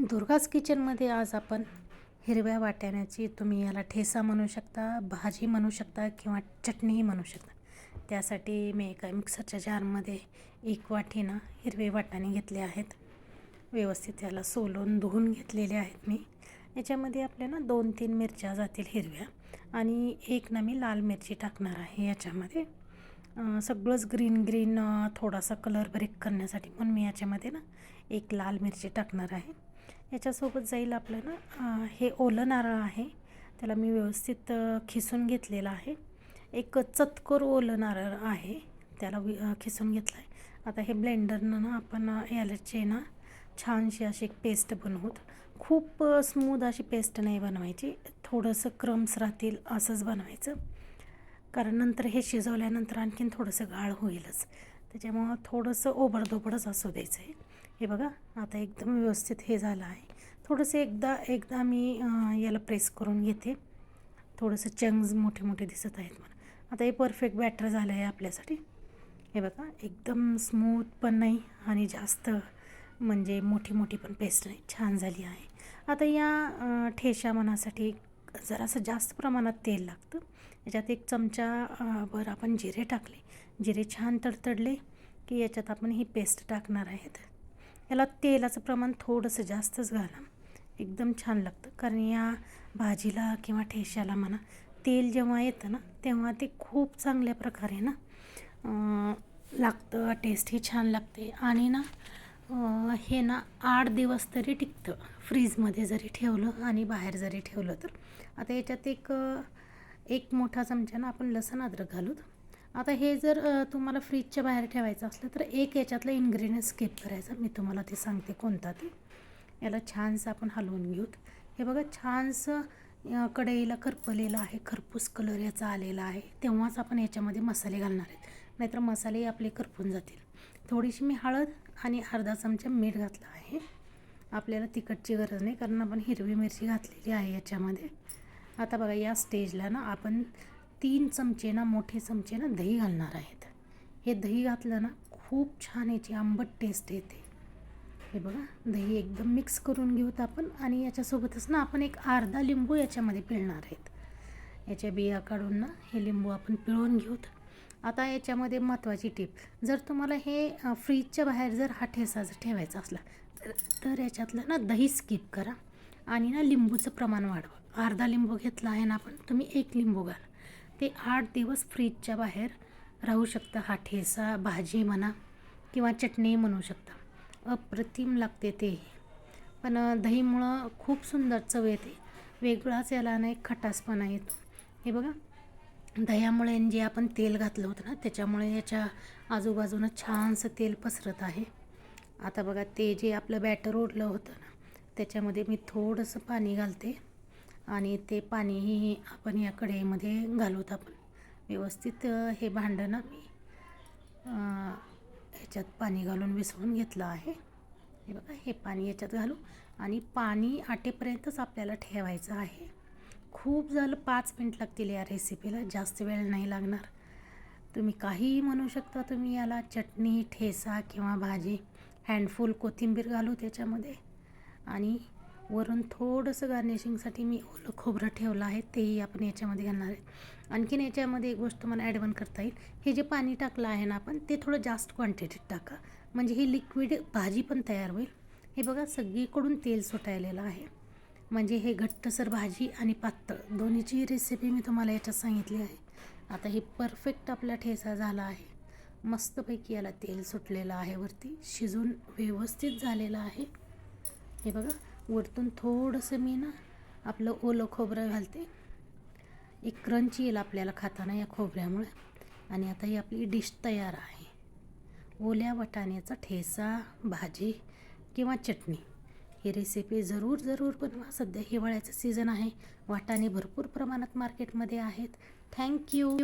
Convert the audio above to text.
दुर्गाज किचनमध्ये आज आपण हिरव्या वाटाण्याची तुम्ही याला ठेसा म्हणू शकता भाजी म्हणू शकता किंवा चटणीही म्हणू शकता. त्यासाठी मी एका मिक्सरच्या जारमध्ये एक वाटीनं हिरवे वाटाणे घेतले आहेत. व्यवस्थित याला सोलून धुवून घेतलेले आहेत मी. याच्यामध्ये आपल्याला दोन तीन मिरच्या जातील हिरव्या आणि एक ना मी लाल मिरची टाकणार आहे याच्यामध्ये. सगळंच ग्रीन ग्रीन थोडासा कलर ब्रेक करण्यासाठी म्हणून मी याच्यामध्ये ना एक लाल मिरची टाकणार आहे. याच्यासोबत जाईल आपलं ना हे ओलं नारळ आहे. त्याला मी व्यवस्थित खिसून घेतलेलं आहे. एक चतकोर ओलं नारळ आहे त्याला वि खिसून घेतलं आहे आता हे ब्लेंडरनं ना आपण याचे ना छानशी अशी एक पेस्ट बनवूत. खूप स्मूद अशी पेस्ट नाही बनवायची. थोडंसं क्रम्स राहतील असंच बनवायचं. कारण नंतर हे शिजवल्यानंतर आणखीन थोडंसं गाळ होईलच. त्याच्यामुळं थोडंसं ओबडधोबडच असू द्यायचं आहे हे बघा आता एकदम व्यवस्थित हे झालं आहे. थोडंसं एकदा एकदा मी याला प्रेस करून घेते. थोडंसं चंग्स मोठे मोठे दिसत आहेत मला आता हे परफेक्ट बॅटर झालं आहे आपल्यासाठी. हे बघा एकदम स्मूथ पण नाही आणि जास्त म्हणजे मोठी मोठी पण पेस्ट नाही. छान झाली आहे. आता या ठेशा मनासाठी जरासं जास्त प्रमाणात तेल लागतं. याच्यात एक चमचा भर आपण जिरे टाकले. जिरे छान तडतडले की याच्यात आपण ही पेस्ट टाकणार आहेत. याला तेलाचं प्रमाण थोडंसं जास्तच घाला. एकदम छान लागतं. कारण या भाजीला किंवा ठेश्याला म्हणा तेल जेव्हा येतं ना तेव्हा ते खूप चांगल्या प्रकारे ना लागतं. टेस्टही छान लागते. आणि ना हे ना आठ दिवस तरी टिकतं. फ्रीजमध्ये जरी ठेवलं आणि बाहेर जरी ठेवलं तर. आता याच्यात एक एक मोठा चमचा ना आपण लसण अद्रक घालू. आता हे जर तुम्हाला फ्रीजच्या बाहेर ठेवायचं असलं तर एक याच्यातलं इन्ग्रेडियंट स्किप करायचं. मी तुम्हाला ते सांगते कोणता ते. याला छानसं आपण हलवून घेऊत. हे बघा छानसं कढईला करपलेलं आहे खरपूस कलर याचा आलेला आहे. तेव्हाच आपण याच्यामध्ये मसाले घालणार आहेत. नाहीतर मसाले आपले करपून जातील. थोडीशी मी हळद आणि अर्धा चमचा मीठ घातलं आहे. आपल्याला तिखटची गरज नाही कारण आपण हिरवी मिरची घातलेली आहे याच्यामध्ये. आता बघा या स्टेजला ना आपण तीन चमचे ना मोठे चमचे ना दही घालणार आहेत. हे दही घातलं ना खूप छान याची आंबट टेस्ट येते. हे बघा दही एकदम मिक्स करून घेऊत आपण आणि याच्यासोबतच ना आपण एक अर्धा लिंबू याच्यामध्ये पिळणार आहेत. याच्या बिया काढून ना हे लिंबू आपण पिळून घेऊत. आता याच्यामध्ये महत्त्वाची टीप जर तुम्हाला हे फ्रीजच्या बाहेर जर हा ठेसा जर ठेवायचा असला तर तर याच्यातलं ना दही स्किप करा आणि ना लिंबूचं प्रमाण वाढवा. अर्धा लिंबू घेतला आहे ना आपण तुम्ही एक लिंबू घाला. ते आठ दिवस फ्रीजच्या बाहेर राहू शकतं. हा ठेसा भाजी म्हणा किंवा चटणी म्हणू शकता. अप्रतिम लागते ते. पण दहीमुळं खूप सुंदर चव येते. वेगळाच याला नाही खटासपणा येतो. हे बघा. दह्यामुळे जे आपण तेल घातलं होतं ना त्याच्यामुळे याच्या आजूबाजूनं छानसं तेल पसरत आहे. आता बघा ते जे आपलं बॅटर ओढलं होतं ना त्याच्यामध्ये मी थोडंसं पाणी घालते. आणि ते पाणीही आपण या कढईमध्ये घालूत आपण. व्यवस्थित हे भांडं ना मी ह्याच्यात पाणी घालून विसळून घेतलं आहे. हे बघा हे पाणी याच्यात घालू आणि पाणी आटेपर्यंतच आपल्याला ठेवायचं आहे. खूप झालं पाच मिनिट लागतील या रेसिपीला जास्त वेळ नाही लागणार. तुम्ही काहीही म्हणू शकता तुम्ही याला चटणी ठेसा किंवा भाजी हँडफुल कोथिंबीर घालू त्याच्यामध्ये. आणि वरून थोडंसं गार्निशिंगसाठी मी ओलं खोबरं ठेवलं आहे तेही आपण याच्यामध्ये घालणार आहे. आणखीन याच्यामध्ये एक गोष्ट मला ॲडवन करता येईल. हे जे पाणी टाकलं आहे ना आपण ते थोडं जास्त क्वांटिटीत टाका. म्हणजे ही लिक्विड भाजी पण तयार होईल. हे बघा सगळीकडून तेल सुटायलेलं आहे. म्हणजे हे घट्टसर भाजी आणि पातळ दोन्हीची रेसिपी मी तुम्हाला याच्यात सांगितली आहे. आता हे परफेक्ट आपला ठेसा झाला आहे. मस्तपैकी याला तेल सुटलेलं आहे वरती. शिजून व्यवस्थित झालेलं आहे. हे बघा वरतून थोडंसं मी ना आपलं ओलं खोबरं घालते. एक क्रंच येईल आपल्याला खाताना या खोबऱ्यामुळे. आणि आता ही आपली डिश तयार आहे. ओल्या वाटाण्याचा ठेसा भाजी किंवा चटणी. ही रेसिपी जरूर जरूर बनवा. सध्या हिवाळ्याचं सीझन आहे. वाटाणे भरपूर प्रमाणात मार्केटमध्ये आहेत. थँक्यू